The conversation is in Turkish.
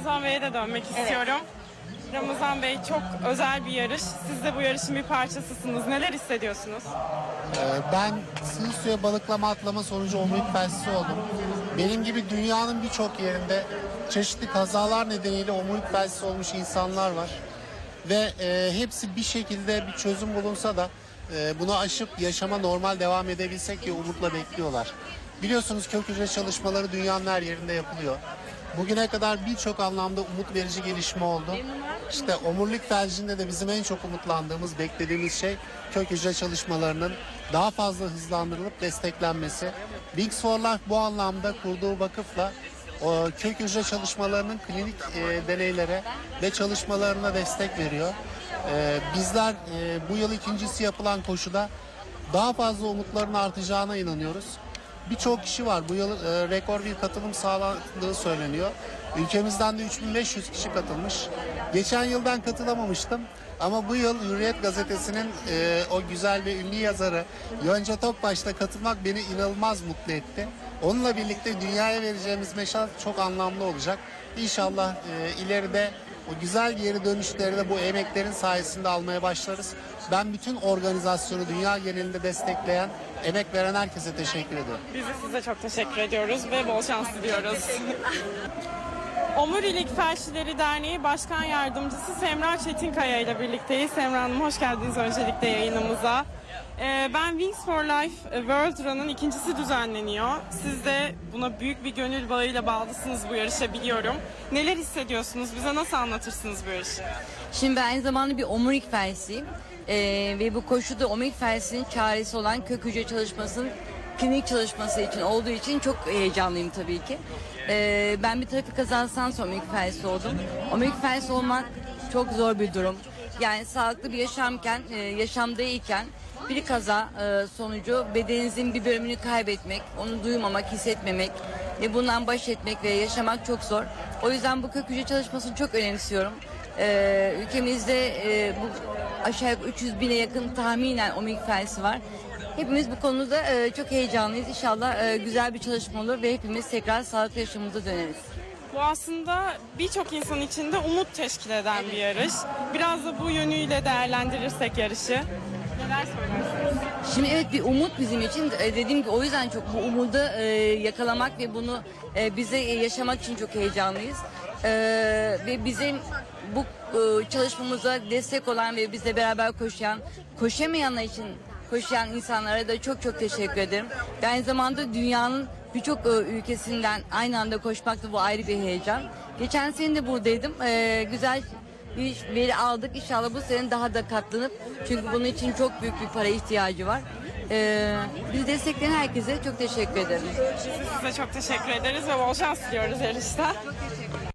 Ramazan Bey'e de dönmek istiyorum. Ramazan Bey çok özel bir yarış. Siz de bu yarışın bir parçasısınız. Neler hissediyorsunuz? Ee, Ben sığ suya balıklama atlama sonucu omurilik felsi oldum. Benim gibi dünyanın birçok yerinde çeşitli kazalar nedeniyle omurilik felsi olmuş insanlar var. Ve e, hepsi bir şekilde bir çözüm bulunsa da e, bunu aşıp yaşama normal devam edebilsek diye umutla bekliyorlar. Biliyorsunuz kök hücre çalışmaları dünyanın her yerinde yapılıyor. Bugüne kadar birçok anlamda umut verici gelişme oldu. İşte omurilik felcinde de bizim en çok umutlandığımız, beklediğimiz şey kök hücre çalışmalarının daha fazla hızlandırılıp desteklenmesi. Wings for Life bu anlamda kurduğu vakıfla o kök hücre çalışmalarının klinik e, deneylere ve çalışmalarına destek veriyor. E, bizler e, bu yıl ikincisi yapılan koşuda daha fazla umutların artacağına inanıyoruz. Birçok kişi var. Bu yıl e, rekor bir katılım sağlandığı söyleniyor. Ülkemizden de 3500 kişi katılmış. Geçen yıl ben katılamamıştım. Ama bu yıl Hürriyet Gazetesi'nin e, o güzel ve ünlü yazarı Yonca Topbaş'ta katılmak beni inanılmaz mutlu etti. Onunla birlikte dünyaya vereceğimiz mesaj çok anlamlı olacak. İnşallah e, ileride o güzel geri dönüşleri de bu emeklerin sayesinde almaya başlarız. Ben bütün organizasyonu dünya genelinde destekleyen, emek veren herkese teşekkür ediyorum. Biz de size çok teşekkür ediyoruz ve bol şans diliyoruz. Omurilik Felçlileri Derneği Başkan Yardımcısı Semra Çetinkaya ile birlikteyiz. Semra Hanım hoş geldiniz öncelikle yayınımıza. Ee, Ben Wings for Life World Run'ın ikincisi düzenleniyor. Siz de buna büyük bir gönül bağıyla bağlısınız bu yarışa biliyorum. Neler hissediyorsunuz? Bize nasıl anlatırsınız bu yarışı? Şimdi ben aynı zamanda bir omurilik felsiyim. Ee, ve bu koşuda omurilik felsinin çaresi olan kök hücre çalışmasının klinik çalışması için olduğu için çok heyecanlıyım tabii ki. Ee, ben bir trafik kazasından sonra omurilik felsi oldum. Omurilik felsi olmak çok zor bir durum. Yani sağlıklı bir yaşamken, e, yaşamdayken bir kaza e, sonucu bedeninizin bir bölümünü kaybetmek, onu duymamak, hissetmemek ve bundan baş etmek ve yaşamak çok zor. O yüzden bu kök hücre çalışmasını çok önemsiyorum. Ee, ülkemizde e, bu aşağı yukarı 300 bine yakın tahminen omik felsi var. Hepimiz bu konuda e, çok heyecanlıyız. İnşallah e, güzel bir çalışma olur ve hepimiz tekrar sağlıklı yaşamımıza döneriz. Bu aslında birçok insan için de umut teşkil eden bir yarış. Biraz da bu yönüyle değerlendirirsek yarışı. Neler söylersiniz? Şimdi evet bir umut bizim için. E, dediğim gibi o yüzden çok bu umudu e, yakalamak ve bunu e, bize yaşamak için çok heyecanlıyız. Ve bizim bu çalışmamıza destek olan ve bizle beraber koşan, koşamayanlar için koşan insanlara da çok çok teşekkür ederim. Aynı zamanda dünyanın birçok e, ülkesinden aynı anda koşmak da bu ayrı bir heyecan. Geçen sene de buradaydım. E, güzel bir veri aldık. İnşallah bu sene daha da katlanıp çünkü bunun için çok büyük bir para ihtiyacı var. Ee, bizi destekleyen herkese çok teşekkür ederim. Size çok teşekkür ederiz ve bol şans diliyoruz yarışta. Çok teşekkürler.